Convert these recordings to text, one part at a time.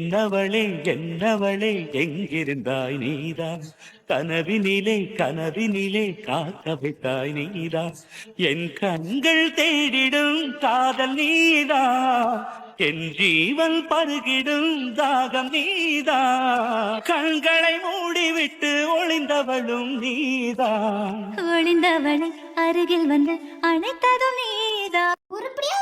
என்னவளே என்னவளே எங்கிருந்தாய் நீதான்? கனவினிலே கனவினிலே காக்க வைத்தாய் நீதான். என் கண்கள் தேடிடும் காதல் நீதான். என் ஜீவன் பருகிடும் தாகம் நீதா கண்களை மூடிவிட்டு ஒளிந்தவளும் நீதான். ஒளிந்தவளை அருகில் வந்து அணைத்ததும் நீதான். உருப்படியா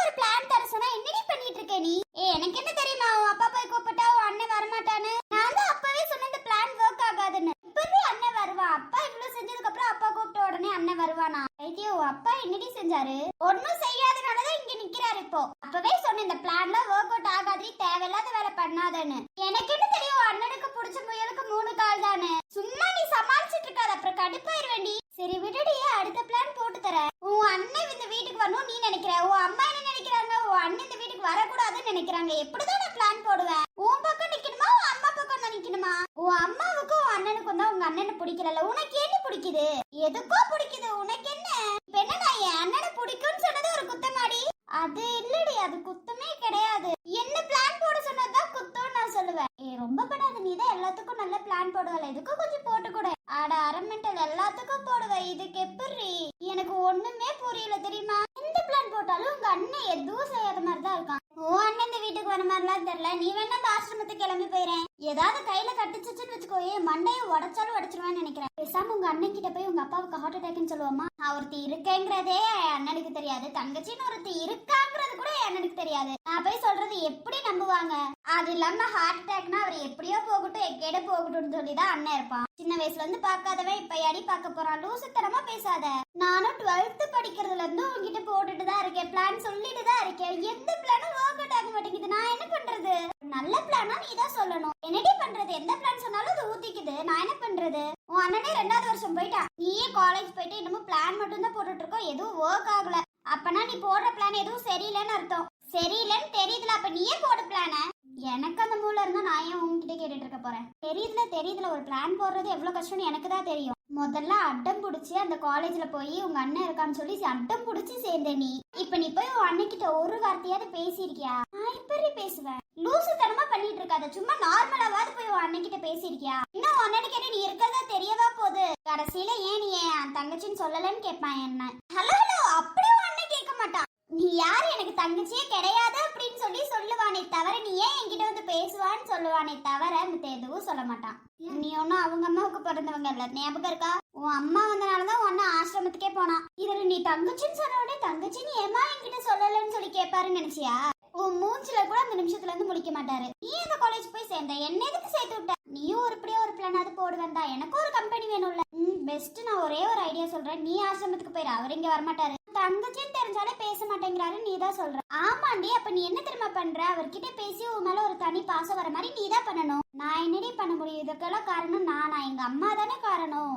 இருக்க நீ? ஏ எனக்கு என்ன தெரியுமா? உன் அப்பா போய் கூப்பிட்டா உன் அண்ணன் வரமாட்டான்னு? நான் தான் அப்பவே சொன்ன இந்த பிளான் ஒர்க் ஆகாதுன்னு. இப்பவே அண்ணன் வருவான். அப்பா இவ்வளவு செஞ்சதுக்கு அப்புறம் அப்பா கூப்பிட்ட உடனே அண்ணன் வருவானா? ஐயோ அப்பா என்னடி செஞ்சாரு? ஒன்னும் செய்யாதனாலதான் இங்க நிக்கிறாரு இப்போ. அப்பவே சொன்ன இந்த பிளான்ல ஒர்க் அவுட் ஆகாது தேவையில்லாத வேலை பண்ணாதன்னு. எனக்கு என்ன தெரியும்? உன் அண்ணனுக்கு பிடிச்ச முயலுக்கு மூணு கால் தானே? சும்மா நீ சமாளிச்சிட்டு இருக்காத. அப்புறம் கடுப்பாயிருவேண்டி சரி விடுடி அடுத்த பிளான் போட்டு தரேன். உன் அண்ணன் இந்த வீட்டுக்கு வரணும் நீ நினைக்கிற? உன் அம்மா என்ன நினைக்கிறாங்க? உன் அண்ணன் இந்த வீட்டுக்கு வரக்கூடாதுன்னு நினைக்கிறாங்க. எப்படிதான் நான் பிளான் போடுவேன் உன் பக்கம் நிக்கணுமா? உன் அம்மா பக்கம் தான் நிக்கணுமா? உன் அம்மாவுக்கும் உன் அண்ணனுக்கும் தான் உங்க அண்ணனை பிடிக்கல உனக்கு என்ன பிடிக்குது? எதுக்கோ பிடிக்குது உனக்கு என்ன? இப்ப என்ன நான் என் அண்ணனை பிடிக்கும்னு சொன்னது ஒரு குத்தமாடி? அது இல்லடி அது குத்தமே கிடையாது. என்ன பிளான் போட சொன்னதுதான் குத்தம்னு நான் சொல்லுவேன். ரொம்ப படாது நீ தான் எல்லாத்துக்கும் நல்ல பிளான் போடுவல. இதுக்கும் கொஞ்சம் போட்டு கூட. அட எல்லாத்துக்கும் போடுவ இதுக்கு எப்படி? எனக்கு ஒண்ணுமே புரியல தெரியுமா? எந்த பிளான் போட்டாலும் உங்க அண்ணன் எதுவும் செய்யாத மாதிரி தான் இருக்கான். உன் அண்ணன் இந்த வீட்டுக்கு வர மாதிரிலாம் தெரியல. நீ வேணா அந்த ஆசிரமத்துக்கு கிளம்பி போயிறேன் ஏதாவது கையில கட்டிச்சுன்னு வச்சுக்கோயே மண்டையை உடைச்சாலும் உடச்சிருவான்னு நினைக்கிறேன். பேசாம உங்க அண்ணன் கிட்ட போய் உங்க அப்பாவுக்கு ஹார்ட் அட்டாக்னு சொல்லுவோமா? நான் ஒருத்தி இருக்கேங்கிறதே என் அண்ணனுக்கு தெரியாது. தங்கச்சின்னு ஒருத்தி இருக்காங்கிறது கூட என் அண்ணனுக்கு தெரியாது. நான் போய் சொல்றது எப்படி நம்புவாங்க? அது இல்லாம ஹார்ட் அட்டாக்னா அவர் எப்படியோ போகட்டும் எக்கேட போகட்டும்னு சொல்லி தான் அண்ணன் இருப்பான். சின்ன வயசுல இருந்து பார்க்காதவன் இப்ப அடி பார்க்க போறான்? லூசுத்தனமா பேசாத. நானும் டுவெல்த் படிக்கிறதுல இருந்து உங்ககிட்ட போட்டுட்டு தான் இருக்கேன். பிளான் சொல்லிட்டு தான் இருக்கேன். எந்த பிளானும் ஒர்க் அவுட் ஆக மாட்டேங்குது. நான் என்ன பண்றது? நல்ல பிளானா நீ தான் சொல்லணும். என்னடி பண்றது? எந்த பிளான் சொன்னாலும் அது ஊத்திக்குது. நான் என்ன பண்றது? உன் அண்ணனே ரெண்டாவது வருஷம் போயிட்டான் நீயே காலேஜ் போயிட்டு இன்னமும் பிளான் மட்டும் தான் போட்டுட்டு இருக்கோம் எதுவும் ஒர்க் ஆகல. அப்பனா நீ போடுற பிளான் எதுவும் சரியில்லைன்னு அர்த்தம். சரியில்லைன்னு தெரியுதுல. அப்ப நீயே போடு பிளான எனக்கு அந்த மூல இருந்தா நான் ஏன் உங்ககிட்ட கேட்டுட்டு இருக்க போறேன்? தெரியுதுல தெரியுதுல. ஒரு பிளான் போடுறது எவ்வளவு கஷ்டம்னு எனக்கு தான் தெரியும். முதல்ல அட்டம் புடிச்சு அந்த காலேஜ்ல போய் உங்க அண்ணன் இருக்கான்னு சொல்லி அட்டம் புடிச்சு சேர்ந்த நீ. இப்ப நீ போய் உன் அண்ணன் ஒரு வார்த்தையாவது பேசியிருக்கியா? நான் இப்படி பேசுவேன்? லூசுத்தனமா பண்ணிட்டு இருக்காத. சும்மா நார்மலாவது போய் உன் அண்ணன் கிட்ட பேசியிருக்கியா? இன்னும் உன் அண்ணனுக்கு என்ன நீ இருக்கிறதா தெரியவா போகுது? கடைசியில ஏன் நீ என் தங்கச்சின்னு சொல்லலன்னு கேட்பான் என்ன? ஹலோ ஹலோ அப்படி உன் அண்ணன் கேட்க மாட்டான். நீ யார்? எனக்கு தங்கச்சியே கிடையாது சொல்லுவானே தவிர நீ ஏன் என்கிட்ட வந்து பேசுவான்னு சொல்லுவானே தவிர மித்த எதுவும் சொல்ல மாட்டான். நீ ஒன்னும் அவங்க அம்மாவுக்கு பிறந்தவங்க இல்ல. ஞாபகம் இருக்கா? உன் அம்மா வந்தனாலதான் உன் அண்ணன் ஆசிரமத்துக்கே போனான். இதுல நீ தங்கச்சின்னு சொன்ன உடனே தங்கச்சி நீ ஏமா என்கிட்ட சொல்லலன்னு சொல்லி கேட்பாருன்னு நினைச்சியா? உன் மூஞ்சில கூட அந்த நிமிஷத்துல இருந்து முடிக்க மாட்டாரு. நீ அந்த காலேஜ் போய் சேர்ந்த என்ன எதுக்கு சேர்த்து விட்ட? நீயும் உருப்படியா ஒரு பிளானாவது போடுவேன்டா எனக்கும் ஒரு கம்பெனி வேணும்ல. ம் பெஸ்ட் நான் ஒரே ஒரு ஐடியா சொல்றேன். நீ ஆசிரமத்துக்கு போயிரு. அவர் இங்க வரமாட்டாரு. தங்கச்சின்னு தெரிஞ்சாலே பேச மாட்டேங்கிறாரு நீ தான் சொல்ற. ஆமாண்டி அப்ப நீ என்ன தெரியுமா பண்ற? அவர்கிட்ட பேசி உன் மேல ஒரு தனி பாசம் வர மாதிரி நீ தான் பண்ணணும். நான் என்னடி பண்ண முடியும்? இதுக்கெல்லாம் காரணம் நானா? எங்க அம்மா தானே காரணம்.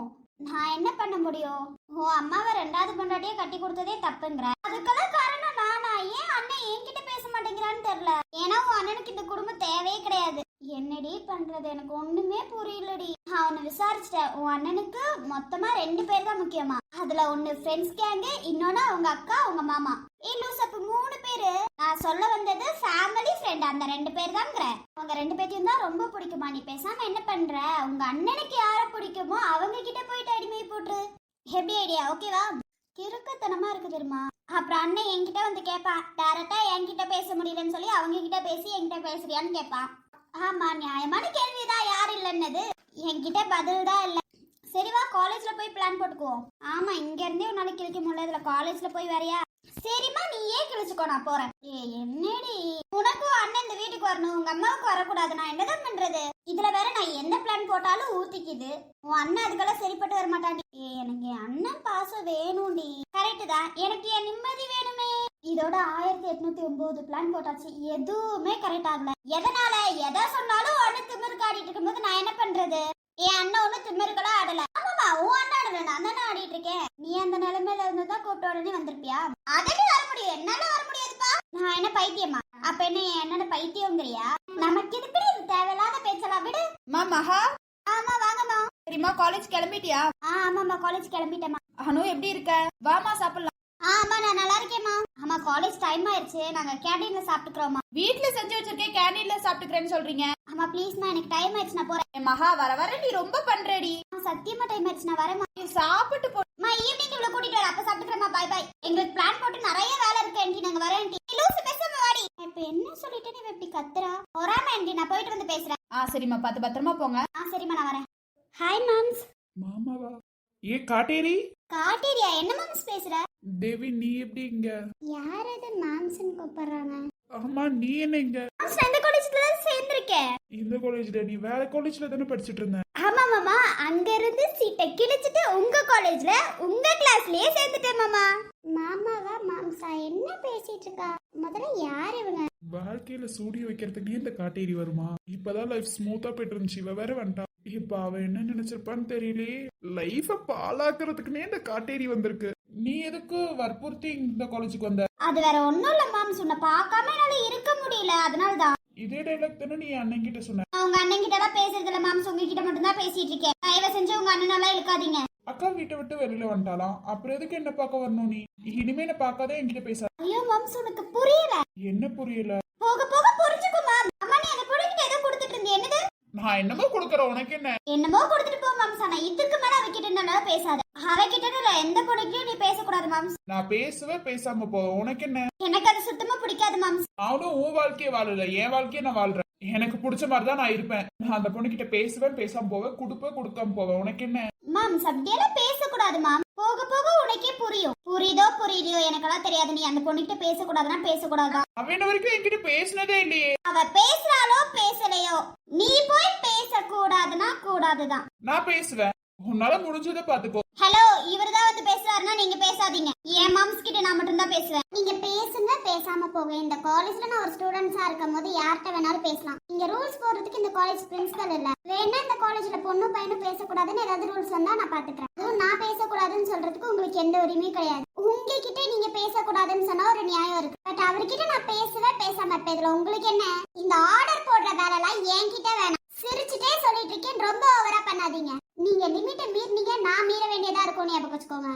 நான் என்ன பண்ண முடியும்? உன் அம்மாவை ரெண்டாவது பொண்டாட்டியே கட்டி கொடுத்ததே தப்புங்கிற. அதுக்கெல்லாம் காரணம் நானா? ஏன் அண்ணன் என்கிட்ட பேச மாட்டேங்கிறான்னு தெரியல. ஏன்னா உன் அண்ணனுக்கு இந்த குடும்பம் தேவையே கிடையாது. என்னடி பண்றது? எனக்கு ஒண்ணுமே புரியலடி. அவனை விசாரிச்சிட்டேன். உன் அண்ணனுக்கு மொத்தமா ரெண்டு பேர் தான் முக்கியமா. அதுல ஒண்ணு ஃப்ரெண்ட்ஸ் கேங்கு இன்னொன்னு அவங்க அக்கா அவங்க மாமா. ஏ லூஸ் அப்ப மூணு பேரு. நான் சொல்ல வந்தது ஃபேமிலி ஃப்ரெண்ட் அந்த ரெண்டு பேர் தாங்கிற அவங்க ரெண்டு பேர்த்தையும் தான் ரொம்ப பிடிக்குமா? நீ பேசாம என்ன பண்ற? உங்க அண்ணனுக்கு யார பிடிக்குமோ அவங்க கிட்ட போயிட்டு அடிமை போட்டுரு. எப்படி ஐடியா ஓகேவா கிறுக்கத்தனமா இருக்கு தெரியுமா? அப்புறம் அண்ணன் என்கிட்ட வந்து கேட்பான் டேரக்டா என்கிட்ட பேச முடியலன்னு சொல்லி அவங்க கிட்ட பேசி என்கிட்ட பேசுறியான்னு கேட்பான் ஆமா நியாயமான கேள்விதான். யார் இல்லைன்னது? என்கிட்ட பதில் தான் இல்ல சரிவா காலேஜ்ல போய் பிளான் போட்டுக்குவோம். ஆமா இங்க இருந்தே உன்னால கிழிக்க முடியல. இதுல காலேஜ்ல போய் வரையா? சரிம்மா நீ ஏன் கிழிச்சுக்கோ நான் போறேன். ஏ என்னடி? உனக்கும் அண்ணன் இந்த வீட்டுக்கு வரணும். உங்க அம்மாவுக்கு வரக்கூடாது. நான் என்னதான் பண்றது? இதுல வேற நான் எந்த பிளான் போட்டாலும் ஊத்திக்குது. உன் அண்ணன் அதுக்கெல்லாம் சரிப்பட்டு வர மாட்டாண்டி ஏ எனக்கு என் அண்ணன் பாசம் வேணும்டி. கரெக்டு தான். எனக்கு என் நிம்மதி வேணும் இதோட ஆயிரத்தி எட்நூத்தி ஒன்பது பிளான் போட்டாச்சு. எதுவுமே கரெக்ட் ஆகல. எதனால? எதை சொன்னாலும் அண்ணன் திமிருக்கு ஆடிட்டு இருக்கும்போது நான் என்ன பண்றது? என் அண்ணன் ஒண்ணு திமிருக்கெல்லாம் ஆடல. ஆமாமா உன் அண்ணன் ஆடல. நான் தானே ஆடிட்டு இருக்கேன். நீ அந்த நிலைமையில இருந்ததா கூப்பிட்ட உடனே வந்திருப்பியா? அதே வர முடியும். என்னால வர முடியாதுப்பா. நான் என்ன பைத்தியமா? அப்ப என்ன என் அண்ணனை பைத்தியங்கிறியா நமக்கு இதுக்கு இது தேவையில்லாத பேச்சலாம் விடு. மா மகா. ஆமா வாங்கம்மா. சரிம்மா காலேஜ் கிளம்பிட்டியா? ஆ ஆமாம்மா காலேஜ் கிளம்பிட்டேம்மா. அனு எப்படி இருக்க? வாமா சாப்பிடலாம். ஆ ஆமா நான் நல்லா இருக்கேம்மா. ஆமா காலேஜ் டைம் ஆயிருச்சு நாங்க கேண்டீன்ல சாப்பிட்டுக்கிறோம்மா. வீட்ல செஞ்சு வச்சிருக்கேன். கேண்டீன்ல சாப்பிட்டுக்கிறேன்னு சொல்றீங்க. அம்மா ப்ளீஸ்மா எனக்கு டைம் ஆயிடுச்சு. நான் போறேன். என் மகா வர வர நீ ரொம்ப பண்றடி. அம்மா, சத்தியமா டைம் ஆயிடுச்சு. நான் வரேன் நீ சாப்பிட்டு போ. அம்மா ஈவினிங் இவ்வளவு கூட்டிட்டு வர. அப்ப சாப்பிட்டுக்கிறேன் பாய் பாய் எங்களுக்கு பிளான் போட்டு நிறைய வேலை இருக்கு ஆண்டி நாங்க வரேன் ஆண்டி லூசு பேசாம வாடி. இப்ப என்ன சொல்லிட்டு நீ இப்படி கத்துறா? ஒராம ஆண்டி நான் போயிட்டு வந்து பேசுறேன். ஆ சரிம்மா. பார்த்து பத்திரமா போங்க. ஆ சரிம்மா நான் வரேன். ஹாய் மாம்ஸ் மாமாவா? ஏ காட்டேரி? காட்டேரியா? என்ன மாம்ஸ் பேசுற? தேவி நீ எப்படி இங்க? யார் அது? மாம்ஸ்னு கூப்பிடுறாங்க. ஆமா நீ என்ன இங்க? மாம்ஸ் இந்த காலேஜ்ல தான் சேர்ந்திருக்கேன் இந்த காலேஜ்ல நீ வேற காலேஜ்ல தானே படிச்சிட்டு இருந்த? ஆமா மாமா. அங்க இருந்து சீட்டை கிழிச்சிட்டு உங்க காலேஜ்ல உங்க கிளாஸ்லயே சேர்ந்துட்டேன் மாமா. மாமாவா மாம்சா? என்ன பேசிட்டு இருக்கா? முதல்ல யார் இவங்க? வாழ்க்கையில சூடிய வைக்கிறதுக்கு இந்த காட்டேரி வருமா? இப்பதான் லைஃப் ஸ்மூத்தா போயிட்டு இருந்துச்சு. இவ வேற வந்துட்டா. இப்ப அவ என்ன நினைச்சிருப்பான்னு தெரியலையே. லைஃப பாலாக்குறதுக்குனே இந்த காட்டேரி வந்திருக்கு. நீ எதுக்கு வற்புறுத்தி இந்த காலேஜுக்கு வந்த? அது வேற ஒண்ணும் இல்ல மாம்ஸ் உன்னை பார்க்காம என்னால இருக்க முடியல. அதனாலதான். இதே டைலாக் தானே நீ அண்ணன் கிட்ட சொன்ன? உங்க அண்ணன் கிட்ட எல்லாம் பேசுறது இல்ல மாம்ஸ் உங்ககிட்ட மட்டும் தான் பேசிட்டு இருக்கேன். தயவு செஞ்சு உங்க அண்ணனெல்லாம் இழுக்காதீங்க. அக்கா வீட்டை விட்டு வெளியில வந்துட்டாலாம் அப்புறம் எதுக்கு என்ன பார்க்க வரணும் நீ? இனிமே என்ன பார்க்காதே என்கிட்ட பேச ஐயோ மாம்ஸ் உனக்கு புரியல. என்ன புரியல? போக போக புரிஞ்சுக்கும் மாம் அம்மா நீ அந்த பொண்ணுகிட்ட ஏதோ கொடுத்துட்டு இருந்தே என்னது நான் என்னமோ கொடுக்கறேன் உனக்கு என்ன? என்னமோ கொடுத்துட்டு போ மாம்ஸ் ஆனா இதுக்கு மேல அவகிட்ட என்னால பேசாத. அவகிட்ட இல்ல எந்த பொண்ணுகிட்டயும் நீ பேசக்கூடாது மாம்ஸ் நான் பேசவே பேசாம போவேன் உனக்கு என்ன? எனக்கு அது சுத்தமா பிடிக்காது மாம்ஸ் நானும் உன் வாழ்க்கையை வாழல. என் வாழ்க்கையை நான் வாழ்றேன். எனக்கு பிடிச்ச மாதிரி தான் நான் இருப்பேன். நான் அந்த பொண்ணு கிட்ட பேசுவேன் பேசாம போவேன் கொடுப்பேன் கொடுக்காம போவேன். உனக்கு என்ன? மாம்ஸ் அப்படியெல்லாம் பேசக்கூடாது மாம் போக போக உனக்கே புரியும். புரியுதோ புரியலையோ எனக்கெல்லாம் தெரியாது. நீ அந்த பொண்ணுகிட்ட பேசக்கூடாதுன்னா பேசக்கூடாதுதான் அவன் வரைக்கும் என்கிட்ட பேசினதே இல்லையே. அவ பேசுறாளோ பேசலையோ நீ போய் பேசக்கூடாதுன்னா கூடாதுதான். நான் பேசுவேன். உன்னால முடிஞ்சதை பாத்துக்கோ ஹலோ இவர்தான் வந்து பேசுறாருன்னா நீங்க பேசாதீங்க. என் மாம்ஸ் கிட்ட நான் மட்டும் தான் பேசுவேன். போங்க. இந்த காலேஜ்ல நான் ஒரு ஸ்டூடெண்ட்ஸா இருக்கும் போது யார்கிட்ட வேணாலும் பேசலாம். இங்க ரூல்ஸ் போடுறதுக்கு இந்த காலேஜ் பிரின்சிபல் இல்ல. வேணா இந்த காலேஜ்ல பொண்ணும் பையனும் பேசக்கூடாதுன்னு ஏதாவது ரூல்ஸ் வந்தா நான் பாத்துக்கிறேன். அதுவும் நான் பேசக்கூடாதுன்னு சொல்றதுக்கு உங்களுக்கு எந்த உரிமையும் கிடையாது. உங்ககிட்ட நீங்க பேசக்கூடாதுன்னு சொன்னா ஒரு நியாயம் இருக்கு. பட் அவர்கிட்ட நான் பேசுவேன் பேசாம இருப்பேன் உங்களுக்கு என்ன? இந்த ஆர்டர் போடுற வேலை எல்லாம் என்கிட்ட வேணாம். சிரிச்சுட்டே சொல்லிட்டு இருக்கேன். ரொம்ப ஓவரா பண்ணாதீங்க. நீங்க லிமிட்டை மீறினீங்க. நான் மீற வேண்டியதா இருக்கும் ஞாபகம் வச்சுக்கோங்க.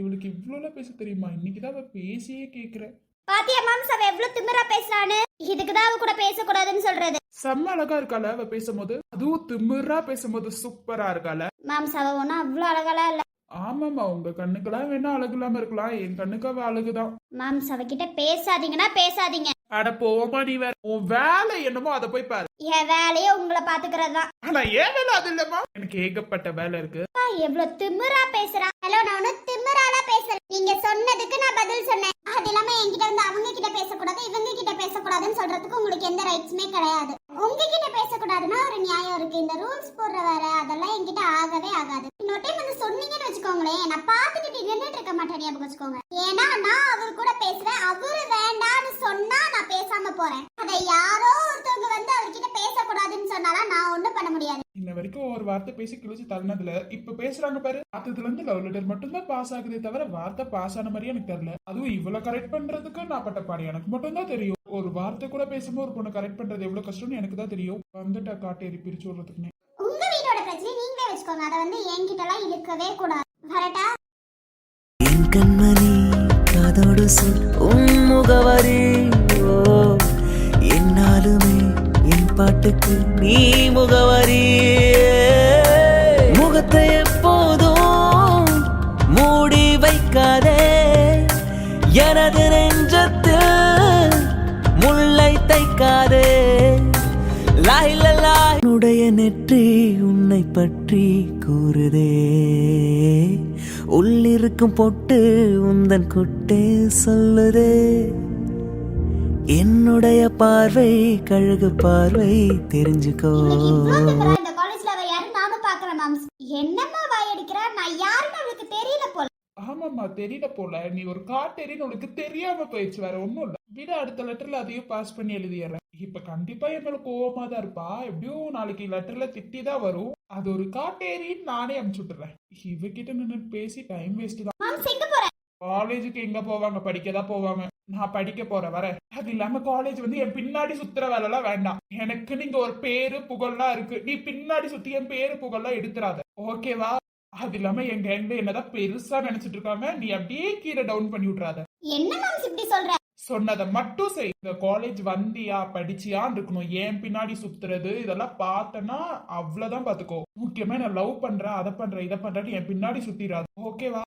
இவளுக்கு இவ்வளவு பேச தெரியுமா? இன்னைக்குதான் பேசியே கேக்குறேன் பாத்தியா மாம்ஸ் அவ எவ்வளவு திமிரா பேசுறான்னு? இதுக்கு தான் அவ கூட பேசக்கூடாதுன்னு சொல்றது. செம்ம அழகா இருக்கால அவ பேசும்போது. அதுவும் திமிரா பேசும்போது சூப்பரா இருக்கால மாம்ஸ் அவ ஒன்னும் அவ்வளவு அழகாலாம் இல்ல. ஆமாமா உங்க கண்ணுக்கெல்லாம் வேணா அழகு இல்லாம இருக்கலாம். என் கண்ணுக்கு அவ அழகுதான். மாம்ஸ் அவகிட்ட பேசாதீங்கன்னா பேசாதீங்க. அட போமா நீ வேற. உன் வேலை என்னமோ அதை போய் பாரு. என் வேலையே உங்களை பாத்துக்கிறது ஆனா ஏன் வேலை அது இல்லம்மா. எனக்கு ஏகப்பட்ட வேலை இருக்கு. எவ்வளவு திமிரா பேசுறா? ஹலோ நான் ஒன்னும் திமிரால பேசல. நீங்க சொன்னதுக்கு நான் பதில் சொன்னேன். அது இல்லாம என்கிட்ட இருந்து அவங்க கிட்ட பேசக்கூடாது இவங்க கிட்ட பேசக்கூடாதுன்னு சொல்றதுக்கு உங்களுக்கு எந்த ரைட்ஸுமே கிடையாது. உங்ககிட்ட பேசக்கூடாதுன்னா ஒரு நியாயம் இருக்கு. இந்த ரூல்ஸ் போடுற வேற அதெல்லாம் என்கிட்ட ஆகவே ஆகாது. இன்னொரு டைம் வந்து சொன்னீங்கன்னு வச்சுக்கோங்களேன். நான் பார்த்துட்டு இருந்துட்டு நின்றுட்டு இருக்க மாட்டேன் ஞாபகம் வச்சுக்கோங்க. ஏன்னா நான் அவர் கூட பேசுறேன். அவரு வேண்டான்னு சொன்னா நான் பேசாம போறேன். அதை யார் ஒருத்தவங்க வந்து அவர்கிட்ட பேசக்கூடாதுன்னு சொன்னாலாம் நான் ஒண்ணும் பண்ண முடியாது இன்ன வரைக்கும் ஒரு வார்த்தை பேசி கிழிச்சு தள்ளினதுல இப்ப பேசுறாங்க பாரு. அதுல இருந்து லவ் லெட்டர் மட்டும்தான் பாஸ் ஆகுதே தவிர வார்த்தை பாஸ் ஆன மாதிரி எனக்கு தெரியல. அதுவும் இவ்வளவு கரெக்ட் பண்றதுக்கு நான் பட்ட பாடு. எனக்கு மட்டும் தான் தெரியும். ஒரு வார்த்தை கூட பேசும்போது ஒரு பொண்ணு கரெக்ட் பண்றது எவ்வளவு கஷ்டம்னு எனக்கு தான் தெரியும். வந்துட்டா காட்டேரி பிரிச்சு விடுறதுக்குன்னு. உங்க வீட்டோட பிரச்சனை நீங்களே வச்சுக்கோங்க. அதை வந்து என்கிட்ட எல்லாம் இழுக்கவே கூடாது. வரட்டா? என் கண்மணி காதோடு சொல். உன் முகவரி ஓ. என்னாலுமே என் பாட்டுக்கு நீ முகவரி. எப்போதும் மூடி வைக்காதே. எனது நெஞ்சத்தில் முல்லை தைக்காதே. லாய். உன்னுடைய நெற்றி உன்னை பற்றி கூறுதே. உள்ளிருக்கும் பொட்டு உந்தன் கொட்டே சொல்லுதே. என்னுடைய பார்வை கழுகு பார்வை தெரிஞ்சுக்கோ இவளுக்கு இவ்ளோ திமிரா இந்த காலேஜ்ல அவ யாரு நானும் பாக்குறேன் மேம் என்னம்மா வாய் நான் யாருன்னு அவளுக்கு தெரியல போல. ஆமாம்மா தெரியல போல. நீ ஒரு காட்டேரின்னு உனக்கு தெரியாம போயிடுச்சு வேற ஒண்ணும் இல்ல. விட அடுத்த லெட்டர்ல அதையும் பாஸ் பண்ணி எழுதிடுறேன். இப்ப கண்டிப்பா என் மேல கோவமா தான் இருப்பா. எப்படியும் நாளைக்கு லெட்டர்ல திட்டி தான் வரும். அது ஒரு காட்டேரின்னு நானே அனுப்பிச்சு விட்டுறேன். இவகிட்ட நின்று பேசி டைம் வேஸ்ட் தான். காலேஜுக்கு எங்க போவாங்க படிக்க தான் போவாங்க. நான் படிக்க போறேன் வரேன் அது இல்லாம காலேஜ் வந்து என் பின்னாடி சுத்துற வேலை எல்லாம் வேண்டாம். எனக்கு நீங்க ஒரு பேரு புகழ்லாம் இருக்கு. நீ பின்னாடி சுத்தி என் பேரு புகழ்லாம் எடுத்துறாத. ஓகேவா அது இல்லாம எங்க எங்க என்னதான் பெருசா நினைச்சிட்டு இருக்காங்க நீ அப்படியே கீழே டவுன் பண்ணி விட்றாத என்ன மேம் இப்படி சொல்ற? சொன்னதை மட்டும் செய். இந்த காலேஜ் வந்தியா படிச்சியான்னு இருக்கணும். ஏன் பின்னாடி சுத்துறது? இதெல்லாம் பார்த்தனா அவ்வளவுதான் பாத்துக்கோ. முக்கியமா நான் லவ் பண்றேன் அதை பண்றேன் இதை பண்றேன்னு என் பின்னாடி சுத்திராது ஓகேவா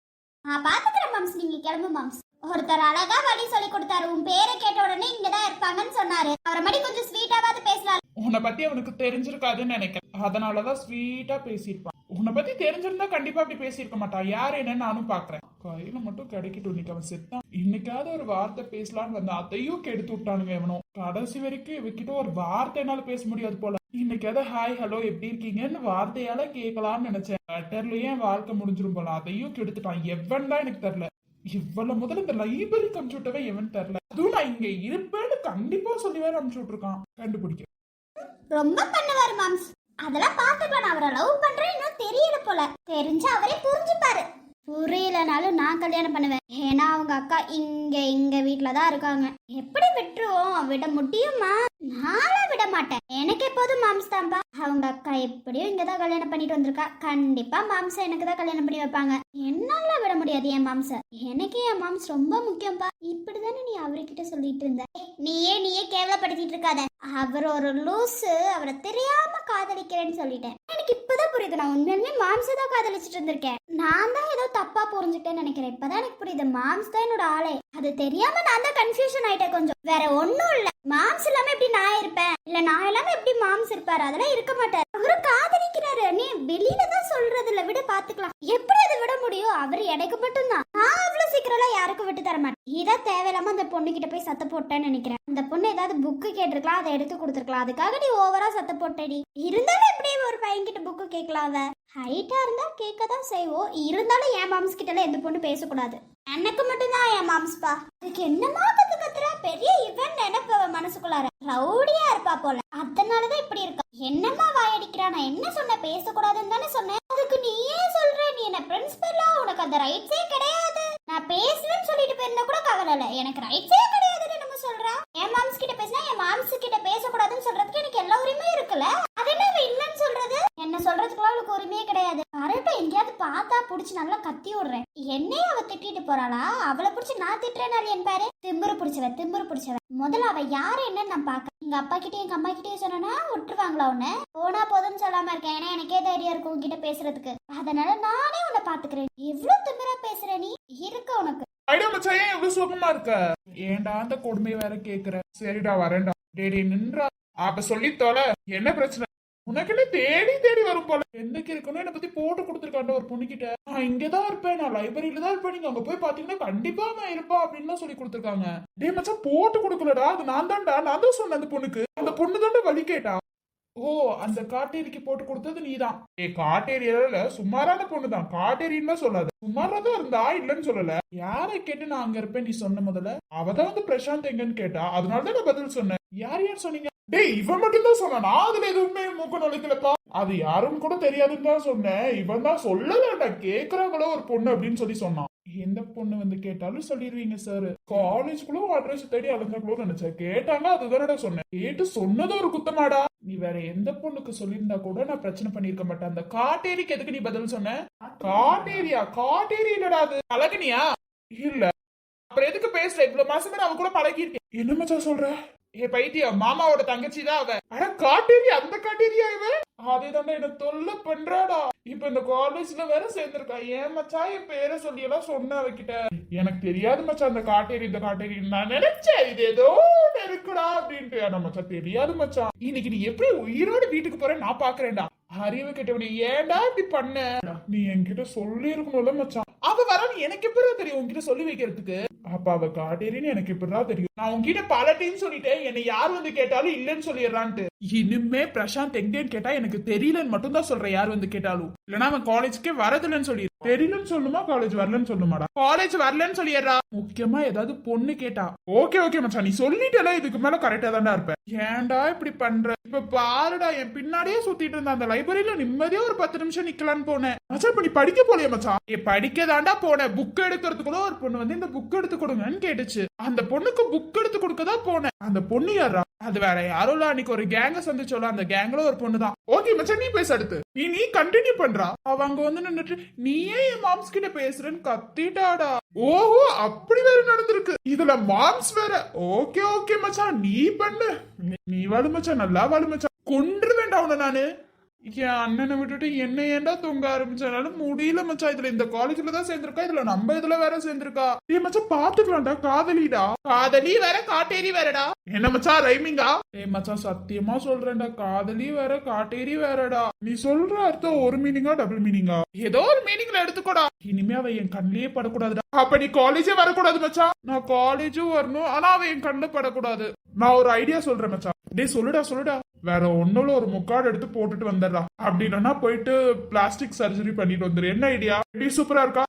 மாம்ஸ் நீங்க கிளம்பு மாம்ஸ் ஒருத்தர் அழகா வழி சொல்லி கொடுத்தாரு. உன் பேரை கேட்ட உடனே இங்கதான் இருப்பாங்கன்னு சொன்னாரு. அவரை மாதிரி கொஞ்சம் ஸ்வீட்டாவது பேசலாம். உன்னை பத்தி அவனுக்கு தெரிஞ்சிருக்காதுன்னு நினைக்கிறேன். அதனாலதான் ஸ்வீட்டா பேசியிருப்பான். உன்னை பத்தி தெரிஞ்சிருந்தா கண்டிப்பா அப்படி பேசியிருக்க மாட்டான் யார் என்னன்னு நானும் பாக்குறேன். கையில மட்டும் கிடைக்கட்டும் இன்னைக்கு அவன் செத்தான். இன்னைக்காவது ஒரு வார்த்தை பேசலான்னு வந்த அதையும் கெடுத்து விட்டானுங்க எவனும் கடைசி வரைக்கும் இவகிட்ட ஒரு வார்த்தை என்னால பேச முடியாது போல. இன்னைக்காவது ஹாய் ஹலோ எப்படி இருக்கீங்கன்னு வார்த்தையால கேட்கலாம்னு நினைச்சேன். லெட்டர்லயே என் வாழ்க்கை முடிஞ்சிரும் போல. அதையும் கெடுத்துட்டான். எவன் தான் எனக்கு தெரியல. இவ்வளவு முதல்ல இந்த லைப்ரரி அனுப்பிச்சு விட்டவே எவன் தெரியல. அதுவும் நான் இங்க இருப்பேன்னு கண்டிப்பா சொல்லி வேற அனுப்பிச்சு விட்டுருக்கான். கண்டுபிடிக்க. ரொம்ப பண்ணுவாரு மாம்ஸ். அதெல்லாம் பாத்துக்கலாம் அவரை லவ் பண்றேன் இன்னும் தெரியல போல. தெரிஞ்சு அவரே புரிஞ்சுப்பாரு. புரியலனாலும் நான் கல்யாணம் பண்ணுவேன். ஏன்னா அவங்க அக்கா இங்க எங்க வீட்டுல தான் இருக்காங்க. எப்படி விட்டுருவோம் விட முடியுமா? நானும் விட மாட்டேன். எனக்கு எப்போதும் மாம்ஸ் தான்ப்பா. அவங்க அக்கா எப்படியும் இங்க தான் கல்யாணம் பண்ணிட்டு வந்திருக்கா. கண்டிப்பா மாம்ச எனக்கு தான் கல்யாணம் பண்ணி வைப்பாங்க. என்னால விட முடியாது என் மாம்ச எனக்கு என் மாம்ஸ் ரொம்ப முக்கியம்ப்பா. இப்படிதானே நீ அவர்கிட்ட சொல்லிட்டு இருந்த? நீயே நீயே கேவலப்படுத்திட்டு இருக்காத. அவர் ஒரு லூசு. அவரை தெரியாம காதலிக்கிறேன்னு சொல்லிட்டேன். எனக்கு இப்பதான் புரியுது. நான் உண்மையிலுமே மாம்ச தான் காதலிச்சிட்டு இருந்திருக்கேன் நான் தான் ஏதோ தப்பா புரிஞ்சுக்கிட்டேன்னு நினைக்கிறேன். இப்பதான் எனக்கு புரியுது. மாம்ஸ் தான் என்னோட ஆளே. அது தெரியாம நான் தான் கன்ஃபியூஷன் ஆயிட்டேன் கொஞ்சம். வேற ஒண்ணும் இல்ல. மாம்ஸ் இல்லாம எப்படி நான் இருப்பேன்? இல்ல நான் இல்லாம எப்படி மாம்ஸ் இருப்பாரு? அதெல்லாம் இருக்க மாட்டார். அவரு காது வெளியில தான் சொல்றதுல விட பாத்துக்கலாம். எப்படி அதை விட முடியும்? அவர் எனக்கு மட்டும்தான். நான் அவ்வளவு சீக்கிரம்லாம் யாருக்கும் விட்டு தர மாட்டேன். இதான் தேவையில்லாம அந்த பொண்ணு கிட்ட போய் சத்த போட்டேன்னு நினைக்கிறேன். அந்த பொண்ணு ஏதாவது புக்கு கேட்டிருக்கலாம் அதை எடுத்து கொடுத்துருக்கலாம். அதுக்காக நீ ஓவரா சத்த போட்டடி. இருந்தாலும் எப்படி ஒரு பையன் கிட்ட புக்கு கேட்கலாம் அவ? ஹைட்டா இருந்தா கேட்க தான் செய்வோம். இருந்தாலும் என் மாம்ஸ் கிட்ட எந்த பொண்ணு பேசக்கூடாது. எனக்கு மட்டும்தான் என் மாம்ஸ்பா அதுக்கு என்னமா பெரிய இவன் நினைப்பு மனசுக்குள்ளார ரவுடியா இருப்பா போல. அதனாலதான் இப்படி இருக்கா. என்னம்மா வாயடிக்கிறா? நான் என்ன சொன்ன பேசக்கூடாதுன்னு தானே சொன்னேன். அதுக்கு நீ ஏன் சொல்ற. நீ என்ன பிரின்சிபலா உனக்கு அந்த ரைட்ஸே கிடையாது. நான் பேசுவேன்னு சொல்லிட்டு போயிருந்தா கூட கவலை இல்ல. எனக்கு ரைட்ஸே கிடையாதுன்னு நம்ம சொல்றா. என் மாம்ஸ் கிட்ட பேசினா என் மாம்ஸ் கிட்ட பேசக்கூடாதுன்னு சொல்றதுக்கு எனக்கு எல்லா உரிமையும் இருக்குல்ல. அது என்ன இல்லைன்னு சொல்றது? என்ன சொல்றதுக்குலாம் அவளுக்கு உரிமையே கிடையாது. வரட்டும் எங்கேயாவது பார்த்தா புடிச்சு நல்லா கத்தி விடுறேன். என்னையே அவ திட்டிட்டு போறாளா? அவளை புடிச்சு நான் திட்டுறேன் என் பாரு. திம்புரு பிடிச்சவ திம்புரு பிடிச்சவ. முதல்ல அவ யாரு என்னன்னு நான் பாக்க எங்க அப்பா கிட்டயும் எங்க அம்மா கிட்டயும் சொன்னா விட்டுருவாங்களா உன்ன? போனா போதும்னு சொல்லாம இருக்கேன். ஏன்னா எனக்கே தைரியம் இருக்கும் உங்ககிட்ட பேசுறதுக்கு. அதனால நானே உன்னை பாத்துக்கிறேன் எவ்வளவு திமிரா பேசுற நீ? இருக்க உனக்கு. ஐடியா மச்சான் ஏன் இவ்வளவு சுகமா இருக்க? ஏன்டா அந்த கொடுமை வேற கேக்குற? சரிடா வரேன்டா. டேடி நின்றா. அப்ப சொல்லி தொலை என்ன பிரச்சனை? உனக்குன்னு தேடி தேடி வரும் போல. என்னைக்கு இருக்கணும் என்னை பத்தி போட்டு கொடுத்துருக்காண்ட ஒரு பொண்ணுகிட்ட. நான் இங்கதான் இருப்பேன் நான் லைப்ரரியில தான் இருப்பேன். நீங்க அங்க போய் பாத்தீங்கன்னா கண்டிப்பா நான் இருப்பா அப்படின்னு சொல்லி கொடுத்துருக்காங்க. டே மச்சான் போட்டு கொடுக்கலடா. அது நான் தான்டா. நான் தான் சொன்னேன் அந்த பொண்ணுக்கு. அந்த பொண்ணு தாண்டா வழி கேட்டா. ஓ அந்த காட்டேரிக்கு போட்டு கொடுத்தது நீதான். ஏ காட்டேரியில சுமாரான பொண்ணு தான் காட்டேரின்னு சொல்லாது சொல்லாத. சுமாரா தான் இருந்தா இல்லன்னு சொல்லல. யாரை கேட்டு நான் அங்க இருப்பேன் நீ சொன்ன முதல்ல? அவதான் வந்து பிரசாந்த் எங்கன்னு கேட்டா. அதனாலதான் நான் பதில் சொன்னேன். யார் யார் சொன்னீங்க? டேய் இவன் மட்டும் தான் சொன்னான்? நான் அதுல எதுவுமே மூக்க நுழைக்கலப்பா. அது யாரும் கூட தெரியாதுன்னு தான் சொன்னேன். இவன் தான் சொல்லலடா கேக்குறாங்களோ ஒரு பொண்ணு அப்படின்னு சொல்லி சொன்னான். எந்த பொண்ணு வந்து கேட்டாலும் சொல்லிடுவீங்க சார் காலேஜ்குள்ள அட்ரஸ் தேடி அலைஞ்சாக்குள்ள நினைச்சேன். கேட்டாங்க அதுதானடா சொன்னேன். கேட்டு சொன்னது ஒரு குத்தமாடா. நீ வேற எந்த பொண்ணுக்கு சொல்லியிருந்தா கூட நான் பிரச்சனை பண்ணிருக்க மாட்டேன். அந்த காட்டேரிக்கு எதுக்கு நீ பதில் சொன்ன? காட்டேரியா? காட்டேரி இல்லடா அது. அழகனியா இல்ல. அப்புறம் எதுக்கு பேசுற? இவ்வளவு மாசமே நான் அவன் கூட பழகிருக்கேன் என்ன மச்சா சொல்ற? ஏ பைத்தியம் மாமாவோட தங்கச்சி தான் அவ. அட காட்டேரி அந்த காட்டேரியா இவ? அதே என்ன தொல்லை பண்றாடா. இப்ப இந்த காலேஜ்ல வேற சேர்ந்திருக்கா. ஏன் மச்சா என் பேரை சொல்லி எல்லாம் சொன்ன அவகிட்ட? எனக்கு தெரியாது மச்சான் அந்த காட்டேரி இந்த காட்டேரி நான் நினைச்சேன். இது ஏதோ ஒண்ணு இருக்குடா அப்படின்ட்டு. ஆனா மச்சான் தெரியாது மச்சான் இன்னைக்கு நீ எப்படி உயிரோட வீட்டுக்கு போற நான் பாக்குறேன்டா. அறிவு கிட்டவனி ஏன்டா இப்படி பண்ண? நீ என்கிட்ட சொல்லி இருக்கணும்ல மச்சான் அவ வர எனக்கு எப்படிதான் தெரியும் உன்கிட்ட சொல்லி வைக்கிறதுக்கு? அப்ப அவ காட்டேரின்னு எனக்கு இப்படிதான் தெரியும். நான் உங்ககிட்ட பல டைம் சொல்லிட்டேன். என்னை யார் வந்து கேட்டாலும் இல்லைன்னு சொல்லிடுறான்ட்டு. இனிமே பிரசாந்த் எங்கேன்னு கேட்டா எனக்கு தெரியலன்னு மட்டும் தான் சொல்றேன். யார் வந்து கேட்டாலும். இல்லனா அவன் காலேஜ்க்கே வரதில்லைன்னு சொல்லி. தெரியலன்னு சொல்லுமா காலேஜ் வரலன்னு சொல்லுமாடா? காலேஜ் வரலன்னு சொல்லிடுறா. முக்கியமா ஏதாவது பொண்ணு கேட்டா. ஓகே ஓகே மச்சான் நீ சொல்லிட்டல இதுக்கு மேல கரெக்டா தான்டா இருப்ப. ஏன்டா இப்படி பண்ற? இப்ப பாருடா என் பின்னாடியே சுத்திட்டு இருந்த அந்த லைப்ரரியில நிம்மதியா ஒரு பத்து நிமிஷம் நிக்கலான்னு போனேன். மச்சான் இப்ப நீ படிக்க போலையே மச்சான்? ஏ படிக்க தாண்டா போனேன். புக் எடுக்கிறதுக்குள்ள ஒரு பொண்ணு வந்து இந்த புக் எடுத்து கொடுங்கன்னு கேட்டுச்சு. அந்த பொண்ணுக்கு புக் எடுத்து கொடுக்க தான் போனேன். அந்த பொண்ணு யாரா அது வேற யாரும் இல்ல அன்னைக்கு ஒரு கேங்க சந்திச்சோல அந்த கேங்ல ஒரு பொண்ணு தான் ஓகே மச்சான் நீ பேச அடுத்து. நீ நீ கண்டினியூ பண்றா. அவ அங்க வந்து நின்னுட்டு நீயே என் மாம்ஸ் கிட்ட பேசுறேன்னு கத்திட்டாடா. ஓஹோ அப்படி வேற நடந்திருக்கு. இதுல மாம்ஸ் வேற. ஓகே ஓகே மச்சான் நீ பண்ணு. நீ- வாழு மச்சான் நல்லா வாழு மச்சான். கொண்டுருவேன்டா உன்னை நானு. என் அண்ணனை விட்டுட்டு என்ன ஏன்டா தூங்க ஆரம்பிச்சனால முடியல மச்சான். இதுல இந்த காலேஜ்ல தான் சேர்ந்திருக்கா இதுல நம்ம இதுல வேற சேர்ந்திருக்கா. ஏ மச்சான் பாத்துக்கலாம்டா காதலிடா. காதலி வேற காட்டேரி வேறடா. என்ன மச்சான் ரைமிங்கா ஏ மச்சான் சத்தியமா சொல்றேன்டா காதலி வேற காட்டேரி வேறடா. நீ சொல்ற அர்த்தம் ஒரு மீனிங்கா டபுள் மீனிங்கா ஏதோ ஒரு மீனிங்ல எடுத்துக்கோடா. இனிமே அவ என் கண்ணிலே படக்கூடாதுடா. அப்ப நீ காலேஜே வரக்கூடாது மச்சான். நான் காலேஜும் வரணும் ஆனா அவ என் கண்ணு படக்கூடாது. நான் ஒரு ஐடியா சொல்றேன் மச்சான். டே சொல்லுடா சொல்லுடா. வேற ஒண்ணுல ஒரு முக்காடு எடுத்து போட்டுட்டு வந்துடுறா. அப்படின்னா போயிட்டு பிளாஸ்டிக் சர்ஜரி பண்ணிட்டு வந்துரு. என்ன ஐடியா எப்படி? சூப்பரா இருக்கா?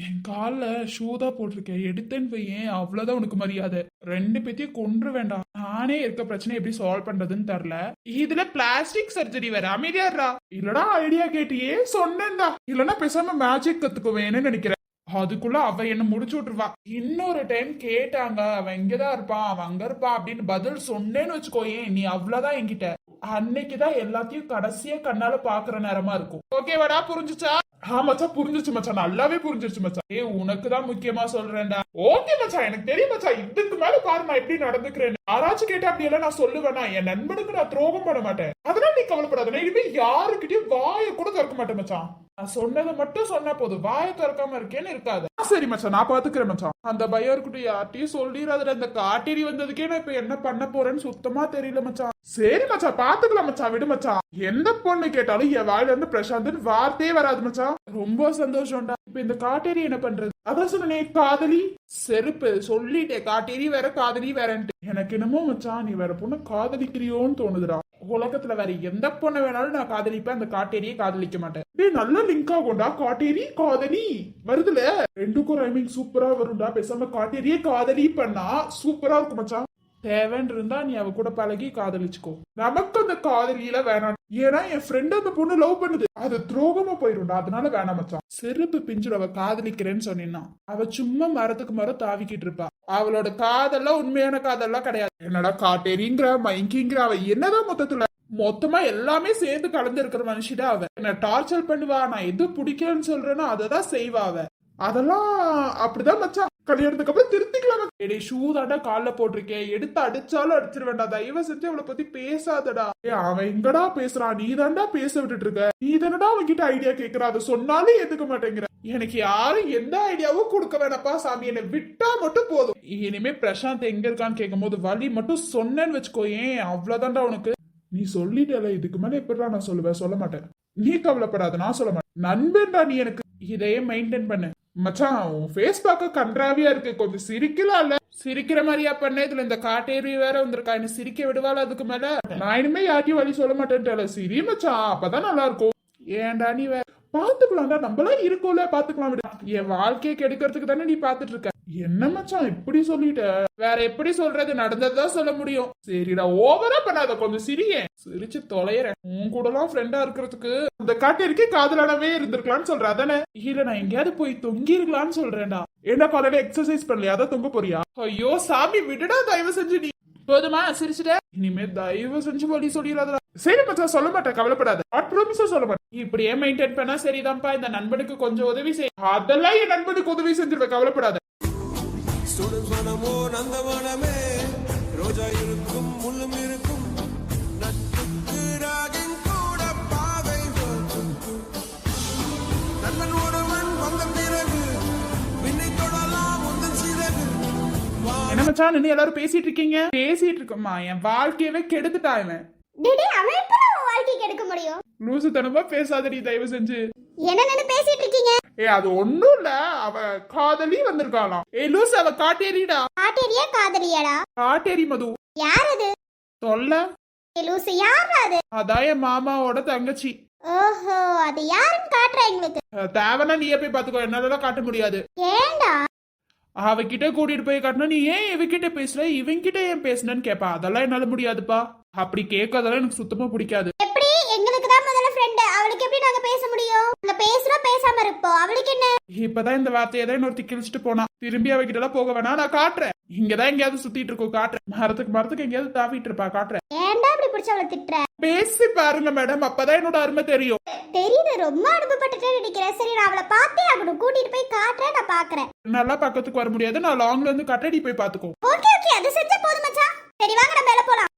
என் காலில் ஷூ தான் போட்டிருக்கேன். எடுத்தேன்னு பையன் அவ்வளவுதான் உனக்கு மரியாதை. ரெண்டு பேத்தையும் கொன்று வேண்டாம். நானே இருக்க பிரச்சனை எப்படி சால்வ் பண்றதுன்னு தெரியல. இதுல பிளாஸ்டிக் சர்ஜரி வேற அமைதியாடுறா இல்லடா ஐடியா கேட்டியே. சொன்னேன்டா. இல்லைன்னா பேசாம மேஜிக் கத்துக்குவேன்னு நினைக்கிறேன். அதுக்குள்ள அவ என்ன முடிச்சு விட்டுருவா. இன்னொரு டைம் கேட்டாங்க அவன் இங்கதான் இருப்பான் அவன் அங்க இருப்பான் அப்படின்னு பதில் சொன்னேன்னு வச்சுக்கோயேன் நீ அவ்வளவுதான் என்கிட்ட. அன்னைக்குதான் எல்லாத்தையும் கடைசியா கண்ணால பாக்குற நேரமா இருக்கும். ஓகேவாடா புரிஞ்சுச்சா? ஆ மச்சான் புரிஞ்சிச்சு மச்சான். நல்லாவே புரிஞ்சிருச்சு மச்சான். ஏ உனக்கு தான் முக்கியமா சொல்றேன்டா. ஓகே மச்சான். எனக்கு தெரியும் மச்சான். இதுக்கு மேல பாரு நான் எப்படி நடந்துக்கிறேன் யாராச்சும் கேட்டா அப்படி எல்லாம் நான் சொல்லுவேனா. என் நண்பனுக்கு நான் துரோகம் பண்ண மாட்டேன். அதனால நீ கவலைப்படாத. இனிமே யாருக்கிட்டயும் வாயை கூட திறக்க மாட்டேன் மச்சான். நான் சொன்னதை மட்டும் சொன்னா போதும். வாயை திறக்காம இருக்கேன்னு இருக்காது. சரி மச்சான். நான் பாத்துக்கிறேன் மச்சான். அந்த பயம் இருக்கட்டும் யார்ட்டையும் சொல்லிடாத அந்த காட்டேரி வந்ததுக்கே நான் இப்ப என்ன பண்ண போறேன்னு சுத்தமா தெரியல மச்சான். சரி மச்சான். பாத்துக்கலாம் மச்சான். விடு மச்சான். எந்த பொண்ணு கேட்டாலும் என் வாயில இருந்து பிரசாந்த் வார்த்தையே வராது மச்சான். ரொம்ப சந்தோஷம்டா இப்ப இந்த காட்டேரி என்ன பண்றது? அதான் சொன்னே காதலி. செருப்பு. சொல்லிட்டேன் காட்டேரி வேற காதலி வேறன்ட்டு. எனக்கு என்னமோ மச்சான் நீ வேற பொண்ணு காதலிக்கிறியோன்னு தோணுதுடா. உலகத்துல வேற எந்த பொண்ணை வேணாலும் நான் காதலிப்பேன். அந்த காட்டேரியே காதலிக்க மாட்டேன். டேய் நல்ல லிங்க் ஆகும்டா காட்டேரி காதலி. வருதுல? ரெண்டுக்கும் ரைமிங் சூப்பரா வரும்டா. பேசாம காட்டேரியே காதலி பண்ணா சூப்பரா இருக்கும் மச்சான். தேவைன்னு இருந்தா நீ அவ கூட பழகி காதலிச்சுக்கோ. நமக்கு அந்த காதலியில வேணாம். ஏன்னா என் ஃப்ரெண்ட் அந்த பொண்ணு லவ் பண்ணுது. அது துரோகமா போயிரும்டா. அதனால வேணாம் மச்சான். செருப்பு பிஞ்சுல அவ காதலிக்கிறேன்னு சொன்னா அவ சும்மா மரத்துக்கு மரம் தாவிக்கிட்டு இருப்பா. அவளோட காதெல்லாம் உண்மையான காதெல்லாம் கிடையாது. என்னடா காட்டேரிங்கிற மைங்கிங்கிற அவ என்னதான் மொத்தத்துல? மொத்தமா எல்லாமே சேர்ந்து கலந்து இருக்கிற மனுஷிடா அவ. என்ன டார்ச்சர் பண்ணுவா நான் எது பிடிக்கலன்னு சொல்றேனோ அதை தான் செய்வா அவ. அதெல்லாம் அப்படிதான் மச்சான். கல்யாணத்துக்கு அப்புறம் திருத்திக்கலாம் எடே ஷூ தாண்டா கால்ல போட்டிருக்கேன் எடுத்து அடிச்சாலும் அடிச்சிட வேண்டாம் தயவு செஞ்சு அவளை பத்தி பேசாதடா. ஏ அவன் எங்கடா பேசுறான் நீ தாண்டா பேச விட்டுட்டு இருக்க நீ தானடா அவன்கிட்ட ஐடியா கேக்குற? அதை சொன்னாலும் ஏத்துக்க மாட்டேங்கிற. எனக்கு யாரும் எந்த ஐடியாவும் கொடுக்க வேணாப்பா சாமி. என்னை விட்டா மட்டும் போதும். இனிமே பிரசாந்த் எங்க இருக்கான்னு கேட்கும் போது வழி மட்டும் சொன்னேன்னு வச்சுக்கோ ஏன் அவ்வளவுதான்டா உனக்கு. நீ சொல்லிட்டல இதுக்கு மேல எப்படிடா நான் சொல்லுவேன்? சொல்ல மாட்டேன். நீ கவலைப்படாத நான் சொல்ல மாட்டேன். நண்பன்டா நீ எனக்கு. இதையே மெயின்டைன் பண்ணு. மச்சான் உன் ஃபேஸ் பார்க்க கன்றாவியா இருக்கு. கொஞ்சம் சிரிக்கலாம் இல்ல சிரிக்கிற மாதிரியா பண்ண இதுல இந்த காட்டேரி வேற வந்திருக்கா. என்ன சிரிக்க விடுவாள் அதுக்கு மேல? நான் இனிமே யார்ட்டையும் வழி சொல்ல மாட்டேன்ட்டால சிரி மச்சான். அப்பதான் நல்லா இருக்கும் ஏன்டா நீ வேற பாத்துக்கலாம்டா நம்மளாம் இருக்கோம்ல. பாத்துக்கலாம் விடு. என் வாழ்க்கையை கெடுக்கிறதுக்கு தானே நீ பாத்துட்டு இருக்க. என்ன மச்சான் இப்படி சொல்லிட்ட? வேற எப்படி சொல்றது? நடந்ததுதான் சொல்ல முடியும். சரிடா ஓவரா பண்ணாத கொஞ்சம் சிரியே. சிரிச்சு தொலையறேன். உன் கூடலாம் ஃப்ரெண்டா இருக்கிறதுக்கு அந்த காட்டிற்கே காதலானவே இருந்திருக்கலாம்னு சொல்ற அதானே? இல்ல நான் எங்கேயாவது போய் தொங்கி இருக்கலாம்னு சொல்றேன்டா. என்ன காலையில எக்ஸசைஸ் பண்ணலையா? அதான் தொங்க போறியா? ஐயோ சாமி விடுடா தயவு செஞ்சு நீ. போதுமா சிரிச்சுட்ட? இனிமே தயவு செஞ்சு வழி சொல்லிடாதடா சரி மச்சான் சொல்ல மாட்டேன் கவலைப்படாத. நாட் ப்ராமிஸா சொல்ல மாட்டேன். இப்படியே மெயின்டைன் பண்ணா சரிதான்ப்பா இந்த நண்பனுக்கு கொஞ்சம் உதவி செய். அதெல்லாம் என் நண்பனுக்கு உதவி செஞ்சிருவேன் கவலைப்படாத. சுடும் மனமோ நந்தவனமே. ரோஜா இருக்கும் முள்ளும் இருக்கும். நட்புக்கு ராகின் கூட பாதை போக்கும் நண்பன் ஒருவன் வந்த பிறகு விண்ணை தொடலாம் உந்தன் சிறகு. என்ன மச்சான் எல்லாரும் பேசிட்டு இருக்கீங்க பேசிட்டு இருக்கோம்மா என் வாழ்க்கையவே கெடுத்துட்டா இவன். டேடி அவன் எப்படி எடுக்க முடியும்? லூசுத்தனமா பேசாதடி தயவு செஞ்சு. என்னன்னு பேசிட்டு இருக்கீங்க ஏ அது ஒண்ணும் இல்ல. அவ காதலி வந்திருக்காளாம் ஏ லூசு அவ காட்டேரிடா. காட்டேரியா காதலியாடா? காட்டேரி மது. யார் அது தொல்ல. ஏய், லூசு யார் அது? அதான் என் மாமாவோட தங்கச்சி. ஓஹோ அது யாருன்னு காட்டுற எங்களுக்கு. அஹ் தேவைன்னா நீயே போய் பாத்துக்கோ. என்னாலலாம் காட்ட முடியாது. ஏண்டா? அவகிட்ட கூட்டிட்டு போய் காட்டினா நீ ஏன் இவகிட்ட பேசுற? இவங்கிட்ட ஏன் பேசுனன்னு கேப்பா. அதெல்லாம் என்னால முடியாதுப்பா. அப்படி கேட்காதெல்லாம் எனக்கு சுத்தமா பிடிக்காது. பேச முடியும்? நாங்க பேசுறோம் பேசாம இருப்போம் அவளுக்கு என்ன? இப்பதான் இந்த வார்த்தையை தான் இன்னொருத்தி கிழிச்சிட்டு போனா. திரும்பி அவகிட்ட எல்லாம் போக வேணாம். நான் காட்டுறேன். இங்கதான் எங்கேயாவது சுத்திட்டு இருக்கோம். காட்டுறேன். மரத்துக்கு மரத்துக்கு எங்கேயாவது தாவிட்டு இருப்பா. காட்டுறேன். ஏன்டா இப்படி பிடிச்ச அவளை திட்டுற? பேசி பாருங்க மேடம் அப்பதான் என்னோட அருமை தெரியும். தெரியுது. ரொம்ப அனுப்பப்பட்டுட்டு நினைக்கிறேன். சரி நான் அவளை பார்த்தே ஆகணும். கூட்டிட்டு போய் காட்டுறேன். நான் பாக்குறேன். நல்லா பக்கத்துக்கு வர முடியாது. நான் லாங்ல இருந்து கட்டடி போய் பாத்துக்கோ ஓகே ஓகே. அது செஞ்சா போதும் மச்சான். சரி வாங்க நம்ம மேல போலாம்.